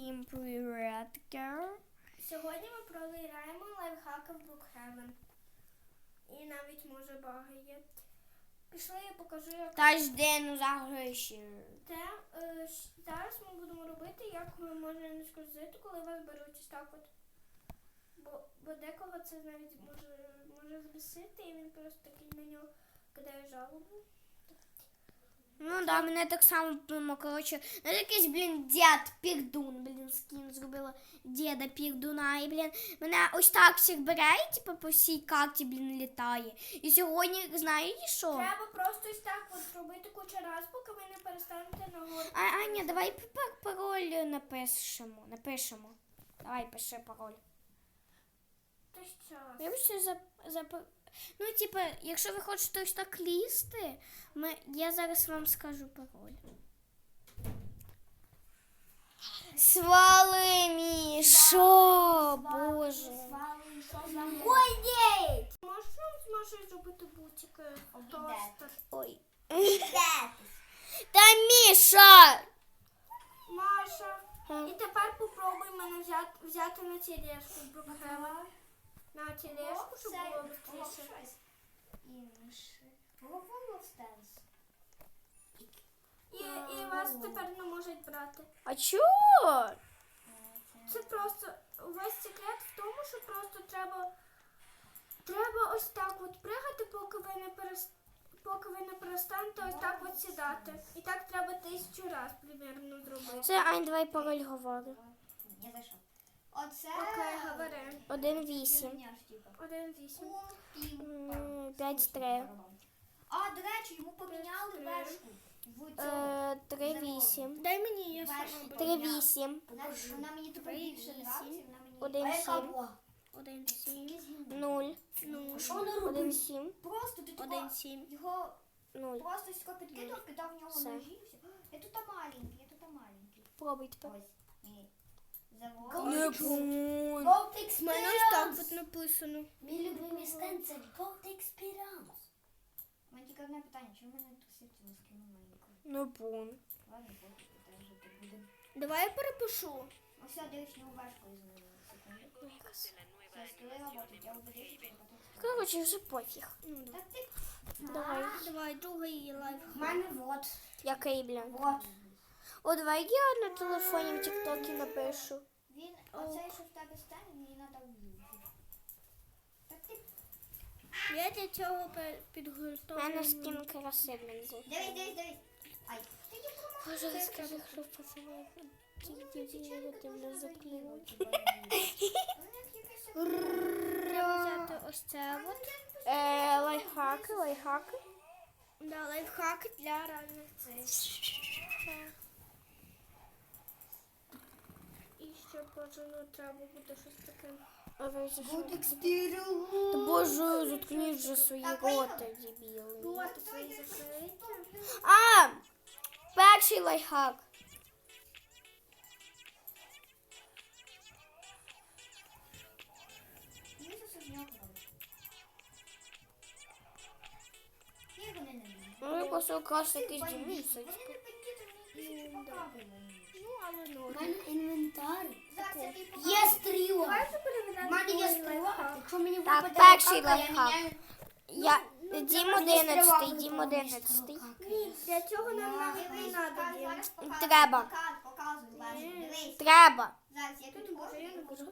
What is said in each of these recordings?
Всім привіт, girl. Сьогодні ми провіряємо лайфхаки в Brookhaven. І навіть може багає. Пішли, я покажу, як Та жди, ну загриші. те. Е, зараз ми будемо робити, як ми можна не скользити, коли вас беруть ось так от. Бо, бо декого це навіть може, може збісити, і він просто такий на нього кидає жалобу. Ну да, мене так само, ну, коротше, ну якийсь, блін, дід Пірдун, блін, скін зробила діда Пірдуна, і, блін, мене ось так всіх бере, і, типу, по всій карті, блін, літає. І сьогодні, знаєте що? Треба просто ось так от робити кучу раз, поки ви не перестанете нагору. А, Аня, давай пароль напишемо, напишемо. Давай, пиши пароль. То що? Я ще за, за Ну, типа, якщо ви хочете ось так лізти, ми, я зараз вам скажу пароль. Свали мішо, боже. Ой, ні! Можеш нам зможеш зробити бутики? Тостер. Ой. Та Міша! Маша. А. І тепер попробуй мене взяти, взяти на тележку Брукхевен. На тележку, щоб було швидше. І, і вас тепер не можуть брати. А чого? Це просто весь секрет в тому, що просто треба, треба ось так от пригати, поки ви не перес, поки ви не перестанете ось так от сідати. І так треба тисячу раз примірно зробити. Це Ань, давай пароль говори. Я зайшов. Оце говори. Один вісім. Один вісім. М, П'ять три. А, до речі, йому поміняли Три. вершку. В цьому. Е, Три вісім. Дай мені, я сама беру. Три вісім. Вона, вона мені тепер більше нравиться, вона мені... Один А яка сім. була? Один сім. Нуль. Ну, Що вона Один робить? сім. Просто ти один тупо сім. його Нуль. просто сіко підкидав, кидав в нього Все. ножі і все. Я тут маленький, я тут маленький. Пробуй тепер. Ось. Ні. Завод. помню. Gold У мене ось так от написано. Мій любимий стенд це Gold Experience. У мене тільки одне питання, чому мене труситься на скину маленького? Ну бун. Ладно, поки питаю жити буде. Давай я перепишу. Ось я дивись на важко із. Секунду. Все, я що потім. Коротше, вже пофіг. Та ти... Давай. Давай, другий лайф. У мене вот. Який, блін? Вот. О, давай я на телефоні в Тіктокі напишу. Він, оцей, що в тебе стане, мені треба вбити. Ти... Я для цього У підготовлю. мене скін краси, блін. був. Дивись, дивись, дивись. Ай. Ти не Боже, розкажи, хто пацани. Ті дівчата, ти мене закрила. Треба взяти ось це от. Е, лайфхаки, лайфхаки. Да, лайфхак для цей. І ще бажано треба буде щось таке. Good experience. Та боже, заткніть вже свої роти, дебіли. Роти свої закрити. А! Перший лайфхак. Ну, я просто якраз якийсь покапали. Ну, норм. У мене інвентар. Є стріла. У мене є стріла. Якщо мені Так, випаде перший я лайфхак. Я Дім Мені одинадцятий, стріла Дім випала, одинадцятий. Ні, для цього нам навіть не треба. Дім. Треба. Треба. Зараз я тут Боже, я не можу.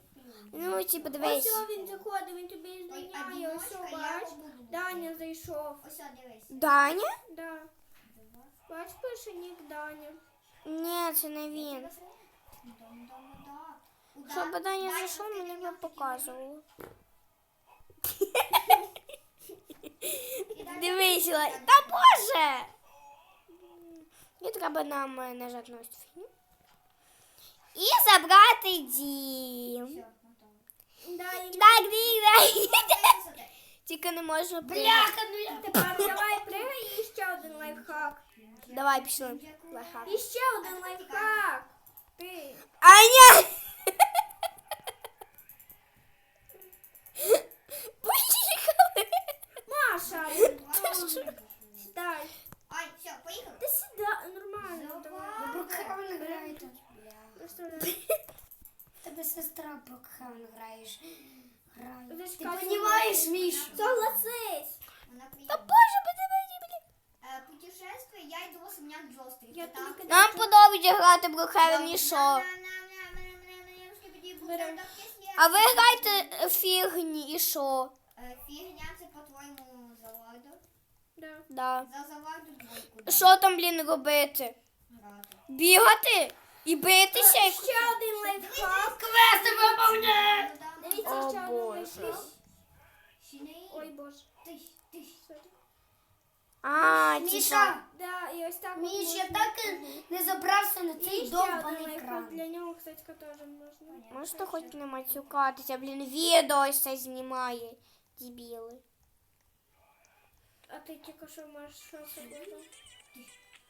Ну, типу, Ось він заходить, він тобі зміняє. Ось бач. Даня зайшов. Ось, дивись. Даня? Да. Бач, пише нік Даня. Ні, це не він. Щоб Даня зайшов, мені би показувало. Дивись, лай. Та боже! І треба нам е, нажати на ось цю фігню. І забрати дім. Тільки не можна Бляха, ну я тепер давай пригай і ще один лайфхак. Давай пішли. Лайфхак. І ще один лайфхак. Ти. Аня! Поїхали! Маша, Ти що? сідай. Ай, все, поїхали. Ти сідай, нормально. Давай. Брукхевен граєте. представляю. В тебе сестра Брокхаун граєш. Ти понімаєш, Мішу? Согласись. Та боже, подивись, блін. Е, Путешествие, я йду особняк Джострі. Тобі кажу, Нам подобається грати в Brookhaven і? Берем. А ви граєте е, фігні і що? Е, Фігня це по-твоєму заводу. Да. Да. За заводу двойку. Що там, блін, робити? Грати. Бігати? І битися? Ще один лайфхак. Квести виповняє! Дивіться, О, ще один Боже. лайфхак. Ой, Ой, боже. тиш, тиш. А, ті що? Міша, Да, і ось так. от Міш, я можна. так не забрався на І цей ще один довбаний лайфхак. кран. Для нього, кстати, теж можна. Можете хоч не матюкатися, блін, відео ось це знімає. Дебіли. А ти тільки що можеш що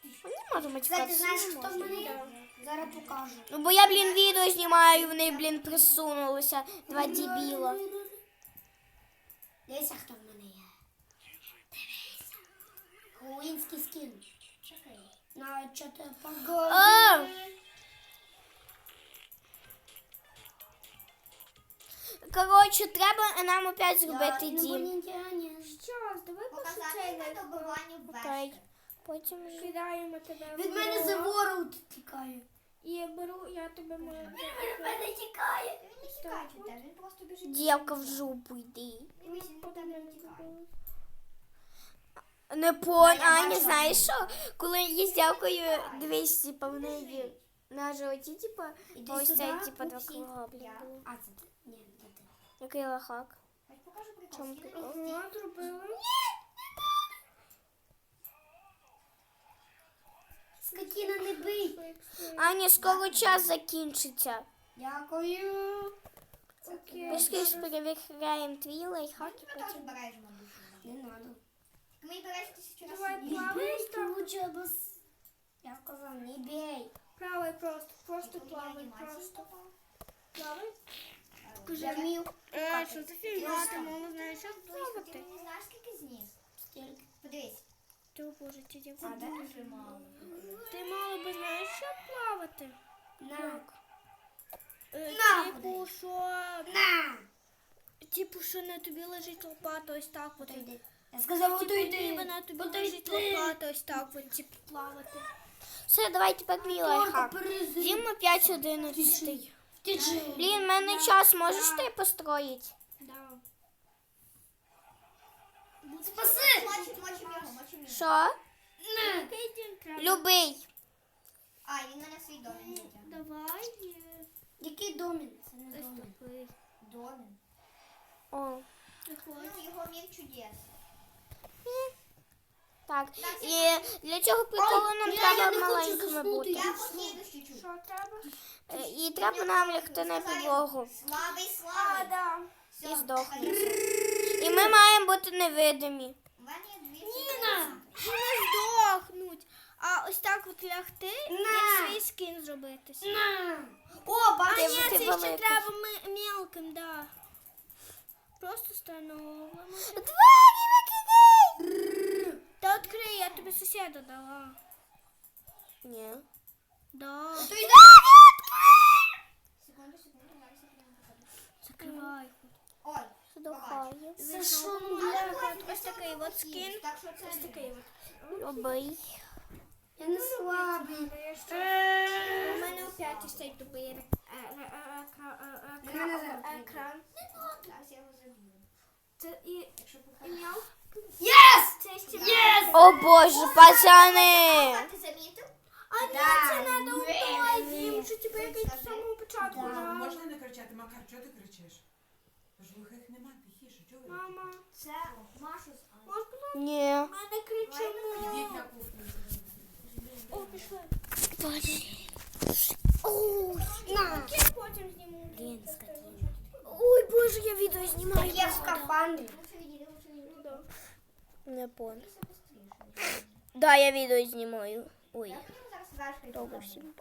Зробити? Вони можуть Кстати, матюкатися. знаєш, хто в мене? Зараз покажу. Ну бо я, блін, відео знімаю, вони, блін, присунулися. Два дебіла. Дивися, хто в мене є. Дивися. Хэллоуінський скін. На чотири погоди. Коротше, треба нам опять зробити дім. Що, давай Показати пошукай метод Потім. Кидаємо тебе Від мене за ворот тікає. І я беру, я тебе можу. Від мене тікає. Він не тікає від тебе, він просто біжить. Дівка в жопу йди. Він по тебе не тікає. Не пон, Да, я а не бачила. знаєш що? Коли я з дівкою дивись, типа в неї на животі, типа, Іди ось сюди, це, типа, два Пупсі. круга, блін, Я- А, це ти. Ні, ти. Який лохак. Хоч покажу прикол. Чому прикол? зробила. Скотіна не бий. Аня, скоро час закінчиться. Дякую. Ми скрізь перевіряємо твій лайфхак і потім. Не надо. Мені береш тисячу разів. Давай там. лучше або... Я сказав, не бей. Плавай просто, просто плавай, анімації просто. Плавай. Покажи Е, Покажи. що за фігня? Ти мало знаєш, як Ти плавати. не знаєш, скільки зніс? Стільки. Подивись. Ти боже, ти А, де дуже мало. Ти мало би знаєш, як плавати. На. Е, На, Типу, що... На. Типу, що на тобі лежить лопата, ось так от. Отойди. Я сказав, Типу, отойди. ніби на тобі лежить лопата, ось так от, типу, плавати. Все, давай тепер мій лайфхак. Діма 5.11. Тичи. Блін, в мене час, можеш ти построїти? Да. Спаси. Мочим, мочим його, мочим його. Що? Любий. А, він мене свій домін витягнув. Давай. е, Який домін? Це не домін. Домін. О. Ну, його мір чудес. Так. І для цього приколу нам треба маленькими бути. Я послідущий чуть. Що треба? Е, І треба нам лягти на підлогу. Слабий, слабий. І здохнеш. тепер- І ми маємо бути невидимі. Ніна! Не здохнуть. А ось так от лягти На. і свій скін зробити. На. О, А бачиш? Ти- ні, ти це ще великий. треба ми- мелким, да. Просто встановимо. Двері викидай! Та відкрий, я тобі сусіда дала. Ні. Да. Секунду, секунду, зараз я прямо покажу. Закривай. Ой, Задухає. Це що, ну, бляха, я ось такий от скін. Так що це Ось такий от. Любий. Я не слабий. У мене опять стоїть тупий е- е- е- е- е- Мене екран. зараз Екран. Зараз я його заб'ю. Це і Якщо і покажу. м'яв. Єс! Це ще О боже, пацани! А, ти замітив? А ні, Да. це треба убивати. Їм що тебе якось з самого початку. Да. да. Можна не кричати, Макар, чого ти кричиш? Тож глухих нема, тихіше, чого ви? Мама, Це Машу з Анею. можеш, будь ласка, Ні. ми не кричимо. Ідіть на кухню. О, пішли. Ой, на. Я потім зніму. Блін, скотина. Ой, боже, я відео знімаю. Я в скафандрі. Лучше відійди, лучше відійди. Да. Не понял. Це быстріше. Да, я відео знімаю. Ой, Я мені зараз важко. добре всім.